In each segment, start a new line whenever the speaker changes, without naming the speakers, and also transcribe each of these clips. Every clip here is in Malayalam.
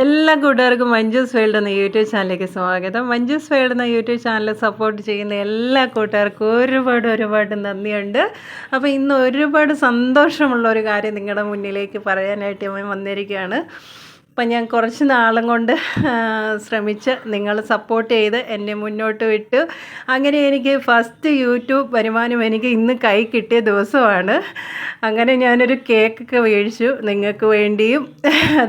എല്ലാ കൂട്ടുകാർക്കും മഞ്ജുസ് വേൾഡ് എന്ന യൂട്യൂബ് ചാനലിലേക്ക് സ്വാഗതം. മഞ്ജുസ് വേൾഡ് എന്ന യൂട്യൂബ് ചാനൽ സപ്പോർട്ട് ചെയ്യുന്ന എല്ലാ കൂട്ടുകാർക്കും ഒരുപാട് ഒരുപാട് നന്ദിയുണ്ട്. അപ്പോൾ ഇന്ന് ഒരുപാട് സന്തോഷമുള്ള ഒരു കാര്യം നിങ്ങളുടെ മുന്നിലേക്ക് പറയാനായിട്ട് ഞാൻ വന്നിരിക്കുകയാണ്. അപ്പം ഞാൻ കുറച്ച് നാളും കൊണ്ട് ശ്രമിച്ച് നിങ്ങൾ സപ്പോർട്ട് ചെയ്ത് എന്നെ മുന്നോട്ട് വിട്ടു. അങ്ങനെ എനിക്ക് ഫസ്റ്റ് യൂട്യൂബ് വരുമാനം എനിക്ക് ഇന്ന് കൈ കിട്ടിയ ദിവസമാണ്. അങ്ങനെ ഞാനൊരു കേക്കൊക്കെ മേടിച്ചു. നിങ്ങൾക്ക് വേണ്ടിയും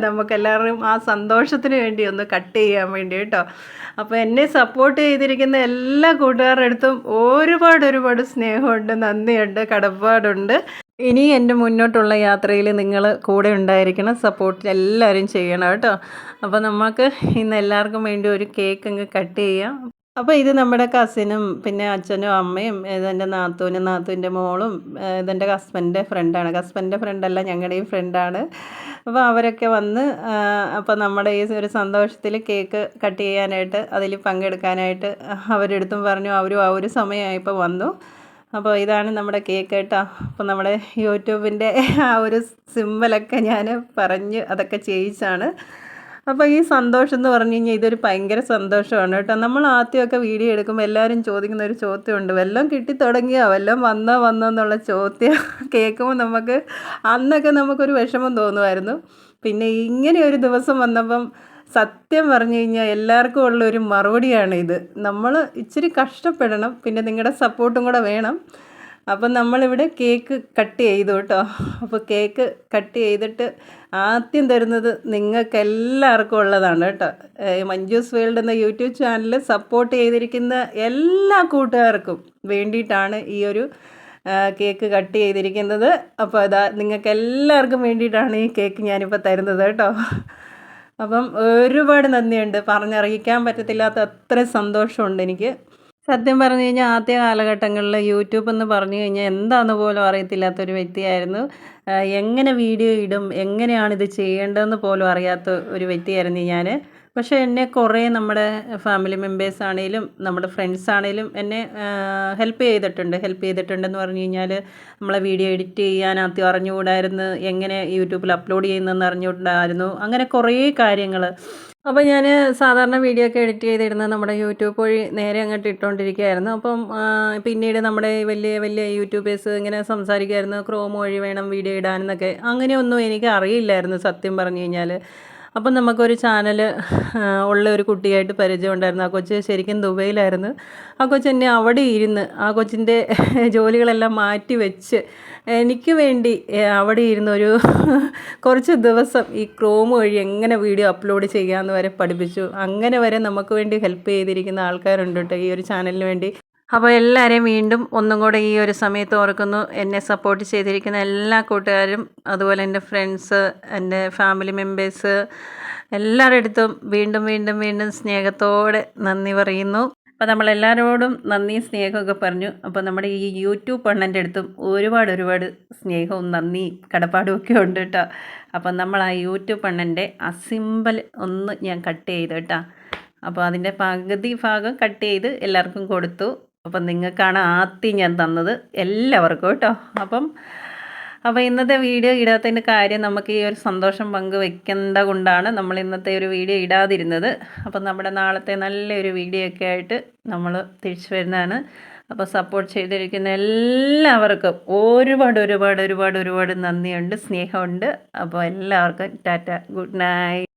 നമുക്കെല്ലാവരും ആ സന്തോഷത്തിന് വേണ്ടി ഒന്ന് കട്ട് ചെയ്യാൻ വേണ്ടി കേട്ടോ. അപ്പോൾ എന്നെ സപ്പോർട്ട് ചെയ്തിരിക്കുന്ന എല്ലാ കൂട്ടുകാരുടെ അടുത്തും ഒരുപാട് ഒരുപാട് സ്നേഹമുണ്ട് നന്ദിയുണ്ട് കടപ്പാടുണ്ട്. ഇനി എന്റെ മുന്നോട്ടുള്ള യാത്രയിൽ നിങ്ങൾ കൂടെ ഉണ്ടായിരിക്കണം സപ്പോർട്ട് എല്ലാവരും ചെയ്യണം കേട്ടോ. അപ്പോൾ നമുക്ക് ഇന്ന് എല്ലാവർക്കും വേണ്ടി ഒരു കേക്ക് അങ്ങ് കട്ട് ചെയ്യാം. അപ്പോൾ ഇത് നമ്മുടെ കസിനും പിന്നെ അച്ഛനും അമ്മയും ഇതെന്റെ നാത്തൂനും നാത്തൂന്റെ മോളും ഇതെന്റെ ഹസ്ബൻഡിന്റെ ഫ്രണ്ടാണ് ഹസ്ബൻഡിന്റെ ഫ്രണ്ടല്ല ഞങ്ങളുടെയും ഫ്രണ്ടാണ് അപ്പോൾ അവരൊക്കെ വന്ന് അപ്പോൾ നമ്മുടെ ഈ ഒരു സന്തോഷത്തിൽ കേക്ക് കട്ട് ചെയ്യാനായിട്ട് അതിൽ പങ്കെടുക്കാനായിട്ട് അവരെടുത്തും പറഞ്ഞു അവരും ആ ഒരു സമയമായപ്പോൾ വന്നു. അപ്പോൾ ഇതാണ് നമ്മുടെ കേക്ക് കേട്ടോ. അപ്പോൾ നമ്മുടെ യൂട്യൂബിന്റെ ആ ഒരു സിമ്പലൊക്കെ ഞാൻ പറഞ്ഞ് അതൊക്കെ ചെയ്യിച്ചാണ്. അപ്പോൾ ഈ സന്തോഷം എന്ന് പറഞ്ഞു കഴിഞ്ഞാൽ ഇതൊരു ഭയങ്കര സന്തോഷമാണ് കേട്ടോ. നമ്മൾ ആദ്യമൊക്കെ വീഡിയോ എടുക്കുമ്പോൾ എല്ലാവരും ചോദിക്കുന്ന ഒരു ചോദ്യമുണ്ട്. വല്ലതും കിട്ടി തുടങ്ങിയോ വല്ലതും വന്നോ വന്നോ എന്നുള്ള ചോദ്യം കേൾക്കുമ്പോൾ നമുക്ക് അന്നൊക്കെ നമുക്കൊരു വിഷമം തോന്നുമായിരുന്നു. പിന്നെ ഇങ്ങനെ ഒരു ദിവസം വന്നപ്പം സത്യം പറഞ്ഞു കഴിഞ്ഞാൽ എല്ലാവർക്കും ഉള്ള ഒരു മറുപടിയാണ് ഇത്. നമ്മൾ ഇച്ചിരി കഷ്ടപ്പെടണം പിന്നെ നിങ്ങളുടെ സപ്പോർട്ടും കൂടെ വേണം. അപ്പം നമ്മളിവിടെ കേക്ക് കട്ട് ചെയ്തു കേട്ടോ. അപ്പോൾ കേക്ക് കട്ട് ചെയ്തിട്ട് ആദ്യം തരുന്നത് നിങ്ങൾക്ക് എല്ലാവർക്കും ഉള്ളതാണ് കേട്ടോ. മഞ്ജൂസ് വേൾഡ് എന്ന യൂട്യൂബ് ചാനൽ സപ്പോർട്ട് ചെയ്തിരിക്കുന്ന എല്ലാ കൂട്ടുകാർക്കും വേണ്ടിയിട്ടാണ് ഈ ഒരു കേക്ക് കട്ട് ചെയ്തിരിക്കുന്നത്. അപ്പോൾ അതാ നിങ്ങൾക്ക് എല്ലാവർക്കും വേണ്ടിയിട്ടാണ് ഈ കേക്ക് ഞാനിപ്പോൾ തരുന്നത് കേട്ടോ. അപ്പം ഒരുപാട് നന്ദിയുണ്ട്. പറഞ്ഞറിയിക്കാൻ പറ്റത്തില്ലാത്ത അത്ര സന്തോഷമുണ്ട് എനിക്ക്. സത്യം പറഞ്ഞു കഴിഞ്ഞാൽ ആദ്യ കാലഘട്ടങ്ങളിൽ യൂട്യൂബ് എന്ന് പറഞ്ഞു കഴിഞ്ഞാൽ എന്താണെന്ന് പോലും അറിയത്തില്ലാത്തൊരു വ്യക്തിയായിരുന്നു. എങ്ങനെ വീഡിയോ ഇടും എങ്ങനെയാണ് ഇത് ചെയ്യേണ്ടതെന്ന് പോലും അറിയാത്ത ഒരു വ്യക്തിയായിരുന്നു ഞാൻ പക്ഷേ എന്നെ കുറേ നമ്മുടെ ഫാമിലി മെമ്പേഴ്സ് ആണെങ്കിലും നമ്മുടെ ഫ്രണ്ട്സ് ആണെങ്കിലും എന്നെ ഹെൽപ്പ് ചെയ്തിട്ടുണ്ട്. ഹെൽപ്പ് ചെയ്തിട്ടുണ്ടെന്ന് പറഞ്ഞു കഴിഞ്ഞാൽ നമ്മളെ വീഡിയോ എഡിറ്റ് ചെയ്യാൻ ആദ്യം അറിഞ്ഞുകൂടായിരുന്നു. എങ്ങനെ യൂട്യൂബിൽ അപ്ലോഡ് ചെയ്യുന്നതെന്ന് അറിഞ്ഞുകൂടായിരുന്നു. അങ്ങനെ കുറേ കാര്യങ്ങൾ. അപ്പോൾ ഞാൻ സാധാരണ വീഡിയോ ഒക്കെ എഡിറ്റ് ചെയ്തിരുന്നത് നമ്മുടെ യൂട്യൂബ് വഴി നേരെ അങ്ങോട്ട് ഇട്ടുകൊണ്ടിരിക്കുകയായിരുന്നു. അപ്പം പിന്നീട് നമ്മുടെ വലിയ വലിയ യൂട്യൂബേഴ്സ് ഇങ്ങനെ സംസാരിക്കുമായിരുന്നു. ക്രോം വഴി വേണം വീഡിയോ ഇടാനെന്നൊക്കെ അങ്ങനെയൊന്നും എനിക്ക് അറിയില്ലായിരുന്നു സത്യം പറഞ്ഞു കഴിഞ്ഞാൽ. അപ്പം നമുക്കൊരു ചാനൽ ഉള്ള ഒരു കുട്ടിയായിട്ട് പരിചയം ഉണ്ടായിരുന്നു ആ കൊച്ച് ശരിക്കും ദുബൈയിലായിരുന്നു. ആ കൊച്ചെന്നെ അവിടെ ഇരുന്ന് ആ കൊച്ചിന്റെ ജോലികളെല്ലാം മാറ്റി വെച്ച് എനിക്ക് വേണ്ടി അവിടെ ഇരുന്ന് ഒരു കുറച്ച് ദിവസം ഈ ക്രോം വഴി എങ്ങനെ വീഡിയോ അപ്ലോഡ് ചെയ്യാമെന്ന് വരെ പഠിപ്പിച്ചു. അങ്ങനെ വരെ നമുക്ക് വേണ്ടി ഹെൽപ്പ് ചെയ്തിരിക്കുന്ന ആൾക്കാരുണ്ട് കേട്ടോ ഈ ഒരു ചാനലിന് വേണ്ടി. അപ്പോൾ എല്ലാവരെയും വീണ്ടും ഒന്നും കൂടെ ഈ ഒരു സമയത്ത് ഓർക്കുന്നു. എന്നെ സപ്പോർട്ട് ചെയ്തിരിക്കുന്ന എല്ലാ കൂട്ടുകാരും അതുപോലെ എന്റെ ഫ്രണ്ട്സ് എന്റെ ഫാമിലി മെമ്പേഴ്സ് എല്ലാവരുടെ അടുത്തും വീണ്ടും വീണ്ടും വീണ്ടും സ്നേഹത്തോടെ നന്ദി പറയുന്നു. അപ്പോൾ നമ്മളെല്ലാവരോടും നന്ദി സ്നേഹമൊക്കെ പറഞ്ഞു. അപ്പോൾ നമ്മുടെ ഈ യൂട്യൂബ് അണ്ണന്റെ അടുത്തും ഒരുപാട് ഒരുപാട് സ്നേഹവും നന്ദി കടപ്പാടും ഒക്കെ ഉണ്ട് കേട്ടോ. അപ്പം നമ്മൾ ആ യൂട്യൂബ് അണ്ണന്റെ ആ സിമ്പിൾ ഒന്ന് ഞാൻ കട്ട് ചെയ്തു കേട്ടോ. അപ്പോൾ അതിന്റെ പകുതി ഭാഗം കട്ട് ചെയ്ത് എല്ലാവർക്കും കൊടുത്തു. അപ്പം നിങ്ങൾക്കാണ് ആദ്യം ഞാൻ തന്നത് എല്ലാവർക്കും കേട്ടോ. അപ്പം അപ്പോൾ ഇന്നത്തെ വീഡിയോ ഇടാത്തതിന്റെ കാര്യം നമുക്ക് ഈ ഒരു സന്തോഷം പങ്കുവെക്കേണ്ട കൊണ്ടാണ് നമ്മൾ ഇന്നത്തെ ഒരു വീഡിയോ ഇടാതിരുന്നത്. അപ്പം നമ്മുടെ നാളത്തെ നല്ലൊരു വീഡിയോ ഒക്കെ ആയിട്ട് നമ്മൾ തിരിച്ചു വരുന്നതാണ്. അപ്പോൾ സപ്പോർട്ട് ചെയ്തിരിക്കുന്ന എല്ലാവർക്കും ഒരുപാട് ഒരുപാട് ഒരുപാട് ഒരുപാട് നന്ദിയുണ്ട് സ്നേഹമുണ്ട്. അപ്പോൾ എല്ലാവർക്കും ടാറ്റ ഗുഡ് നൈറ്റ്